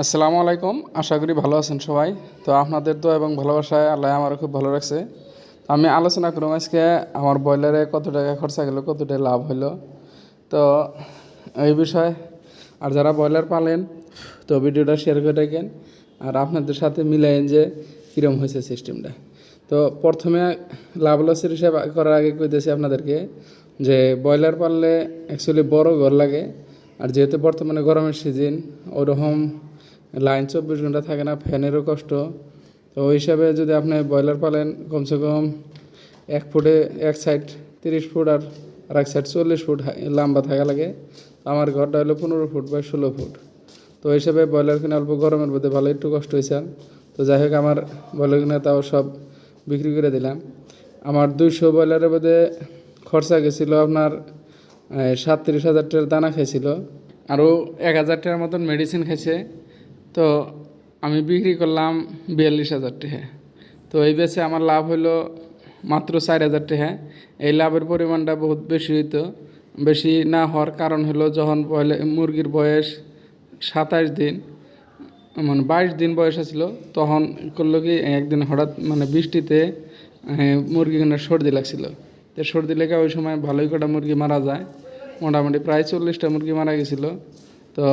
আসসালামু আলাইকুম। আশা করি ভালো আছেন সবাই। তো আপনাদের তো এবং ভালোবাসায় আল্লাহ আমার খুব ভালো রাখছে। তো আমি আলোচনা করব আজকে আমার ব্রয়লারে কত টাকা খরচা গেলো কত টাকা লাভ হলো তো এই বিষয়ে, আর যারা ব্রয়লার পালেন, তো ভিডিওটা শেয়ার করে রাখেন। আর আপনাদের সাথে মিলাইন যে কীরকম হয়েছে সিস্টেমটা তো প্রথমে লাভ লসের হিসাব করার আগে কইতেছি আপনাদেরকে যে ব্রয়লার পাললে অ্যাকচুয়ালি বড় ঘর লাগে। আর যেহেতু বর্তমানে গরমের সিজন ওরকম লাইন চব্বিশ ঘণ্টা থাকে না, ফ্যানেরও কষ্ট। তো ওই হিসাবে যদি আপনি ব্রয়লার পালেন, কমসে কম এক ফুটে এক সাইড তিরিশ ফুট আর আর এক সাইড চল্লিশ ফুট লম্বা থাকা লাগে। আমার ঘরটা হলো পনেরো ফুট বা ষোলো ফুট। তো ওই হিসাবে ব্রয়লার কিনে অল্প গরমের মধ্যে ভালো একটু কষ্ট হয়েছে। তো যাই হোক, আমার ব্রয়লার কিনে তাও সব বিক্রি করে দিলাম। আমার দুইশো ব্রয়লারের মধ্যে খরচা গেছিল আপনার সাতত্রিশ হাজার টাকার দানা খাইছিল। আরও এক হাজার টাকার মতন মেডিসিন খাইছে। তো আমি বিক্রি করলাম বিয়াল্লিশ হাজার টাকা। তো এই বেচে আমার লাভ হলো মাত্র চার হাজার টাকা। এই লাভের পরিমাণটা বহুত বেশি হইতো। বেশি না হওয়ার কারণ হলো যখন মুরগির বয়স সাতাশ দিন মানে বাইশ দিন বয়স ছিল তখন করল কি একদিন হঠাৎ মানে বৃষ্টিতে মুরগিগুলো সর্দি লাগছিল। তো সর্দি লেগে ওই সময় ভালোই কটা মুরগি মারা যায়। মোটামুটি প্রায় চল্লিশটা মুরগি মারা গেছিল। তো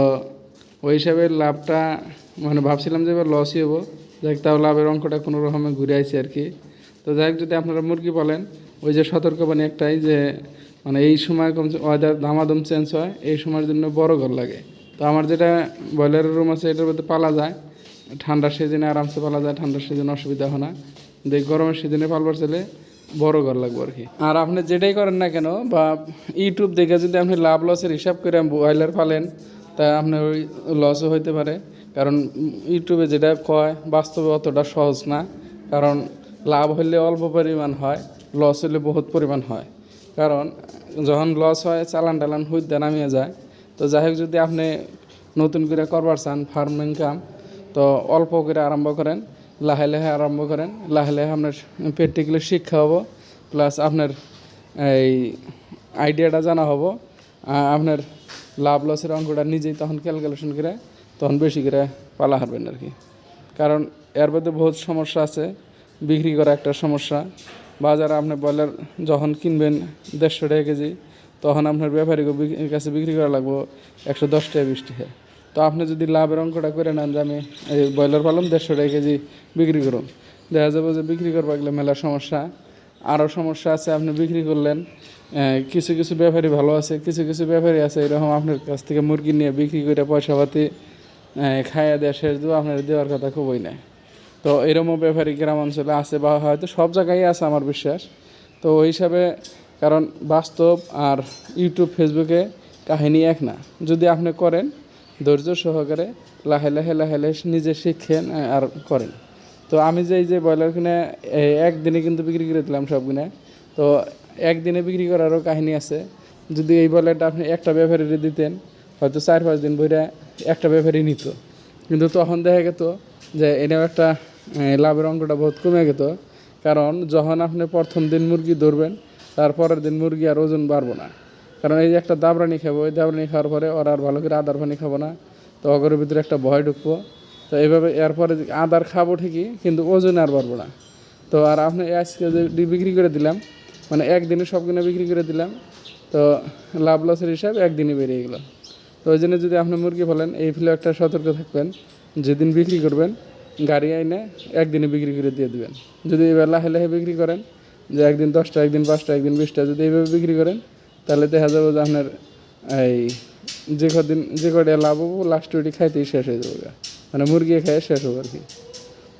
ওই হিসাবে লাভটা মানে ভাবছিলাম যে এবার লসই হব। যাই হোক তাও লাভের অঙ্কটা কোনো রকমে ঘুরে আইছে আর কি। তো যাই যদি আপনারা মুরগি বলেন, ওই যে সতর্কবাণী একটাই যে মানে এই সময় কমসে ওয়েদার দামাদম চেঞ্জ হয়, এই সময়ের জন্য বড় ঘর লাগে। তো আমার যেটা ব্রয়লারের রুম আছে, এটার মধ্যে পালা যায়। ঠান্ডার সিজনে আরামসে পালা যায়, ঠান্ডার সিজনে অসুবিধা হয় না। দেখ গরমের সিজনে পালবার চলে বড় ঘর লাগবে আর কি। আর আপনি যেটাই করেন না কেন, বা ইউটিউব দেখে যদি আপনি লাভ লসের হিসাব করে ব্রয়লার পালেন তা আপনার ওই লসও হইতে পারে। কারণ ইউটিউবে যেটা কয়, বাস্তবে অতটা সহজ না। কারণ লাভ হলে অল্প পরিমাণ হয় লস হলে বহুত পরিমাণ হয়। কারণ যখন লস হয়, চালান টালান হইতে নামিয়ে যায়। তো যাই হোক, যদি আপনি নতুন করে করবার চান ফার্মিং কাম তো অল্প করে আরম্ভ করেন, লাহে লাহে আরম্ভ করেন। লাহে লাহে আপনার প্র্যাকটিক্যালি শিক্ষা হব প্লাস আপনার এই আইডিয়াটা জানা হব। আপনার লাভ লসের অঙ্কটা নিজেই তখন ক্যালকুলেশন করে তখন বেশি করে পালা হারবেন আর কি। কারণ এর মধ্যে বহুত সমস্যা আছে, বিক্রি করা একটা সমস্যা। বাজারে আপনি ব্রয়লার যখন কিনবেন দেড়শো টাকা কেজি, তখন আপনার ব্যাপারীকে কাছে বিক্রি করা লাগবো একশো দশ টাকা, বিশ টাকা। তো আপনি যদি লাভের অঙ্কটা করে নেন যে আমি এই ব্রয়লার পালন দেড়শো টাকা কেজি বিক্রি করুন। দেখা যাবে যে বিক্রি করবা গেলে মেলা সমস্যা। আরও সমস্যা আছে, আপনি বিক্রি করলেন কিছু কিছু ব্যাপারী ভালো আছে, কিছু কিছু ব্যাপারী আছে, এরকম আপনার কাছ থেকে মুরগি নিয়ে বিক্রি করে পয়সা পাতি খাইয়া দেওয়া শেষ দেবো আপনার দেওয়ার কথা খুবই নাই। তো এরকমও ব্যাপারী গ্রাম অঞ্চলে আছে বা হয়তো সব জায়গায় আছে আমার বিশ্বাস। তো ওই হিসাবে, কারণ বাস্তব আর ইউটিউব, ফেসবুকে কাহিনী এক না। যদি আপনি করেন, ধৈর্য সহকারে লাহে লাহে লাহে লাহে নিজে শিখেন আর করেন। তো আমি যে এই যে ব্রয়লার কিনে একদিনে কিন্তু বিক্রি করে দিলাম সব কিনে তো একদিনে বিক্রি করারও কাহিনী আছে। যদি এই ব্রয়লারটা আপনি একটা ব্যাপারী দিতেন, হয়তো চার পাঁচ দিন বইরা একটা ব্যাপারী নিত। কিন্তু তখন দেখা যেত যে এনেও একটা লাভের অঙ্কটা বহুত কমে যেত কারণ যখন আপনি প্রথম দিন মুরগি ধরবেন তারপরের দিন মুরগি আর ওজন বাড়বো না। কারণ এই যে একটা দাবরানি খাব, ওই দাবরানি খাওয়ার পরে ওরা আর ভালো করে আদার পানি খাব না, তো অগরের ভিতরে একটা ভয় ঢুকবো। তো এইভাবে এরপরে আদার খাব ঠিকই, কিন্তু ওজন আর বাড়বো না। তো আর আপনি আজকে যে বিক্রি করে দিলাম মানে একদিনে সব কিনে বিক্রি করে দিলাম, তো লাভ লসের হিসাব একদিনে বেরিয়ে গেলো। তো ওই জন্য যদি আপনি মুরগি বলেন এই ফিলে একটা সতর্ক থাকবেন, যেদিন বিক্রি করবেন, গাড়ি আইনে একদিনে বিক্রি করে দিয়ে দিবেন। যদি এবার লাহে লাহে বিক্রি করেন, যে একদিন দশটা, একদিন পাঁচটা, একদিন বিশটা, যদি এইভাবে বিক্রি করেন, তাহলে দেখা যাবে যে আপনার এই যে কদিন, যে কটা লাভ হব লাস্ট ওইটি খাইতেই শেষ হয়ে যাবে। মানে মুরগি খেয়ে শেষ হবে আর কি।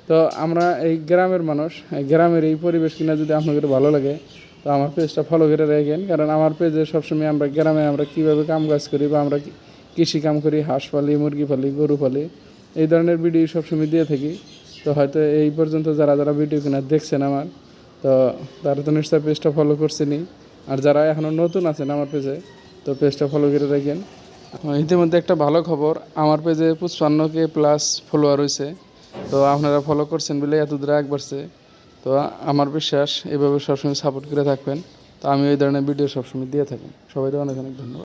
তো আমরা এই গ্রামের মানুষ, এই গ্রামের এই পরিবেশ কিনা যদি আপনাদের ভালো লাগে, তো আমার পেজটা ফলো করে রাখেন। কারণ আমার পেজে সবসময় আমরা গ্রামে আমরা কীভাবে কাম কাজ করি বা আমরা কৃষি কাম করি, হাঁস পালি, মুরগি পালি, গরু পালি, এই ধরনের ভিডিও সবসময় দিয়ে থাকি। তো হয়তো এই পর্যন্ত যারা যারা ভিডিও কিনা দেখছেন আমার, তো তারা তো নিশ্চয় পেজটা ফলো করছেনি আর যারা এখনও নতুন আছেন আমার পেজে তো পেজটা ফলো করে রাখেন। ইতিমধ্যে একটা ভালো খবর। আমার পেজে পুষ্পান্ন কে প্লাস ফলোয়ার হয়েছে তো আপনারা ফলো করছেন বলে এত দূরে আগ বাড়ছে। তো আমার বিশ্বাস এভাবে সবসময় সাপোর্ট করে থাকবেন। তো আমি ওই ধরনের ভিডিও সবসময় দিয়ে থাকি। সবাইকে অনেক অনেক ধন্যবাদ।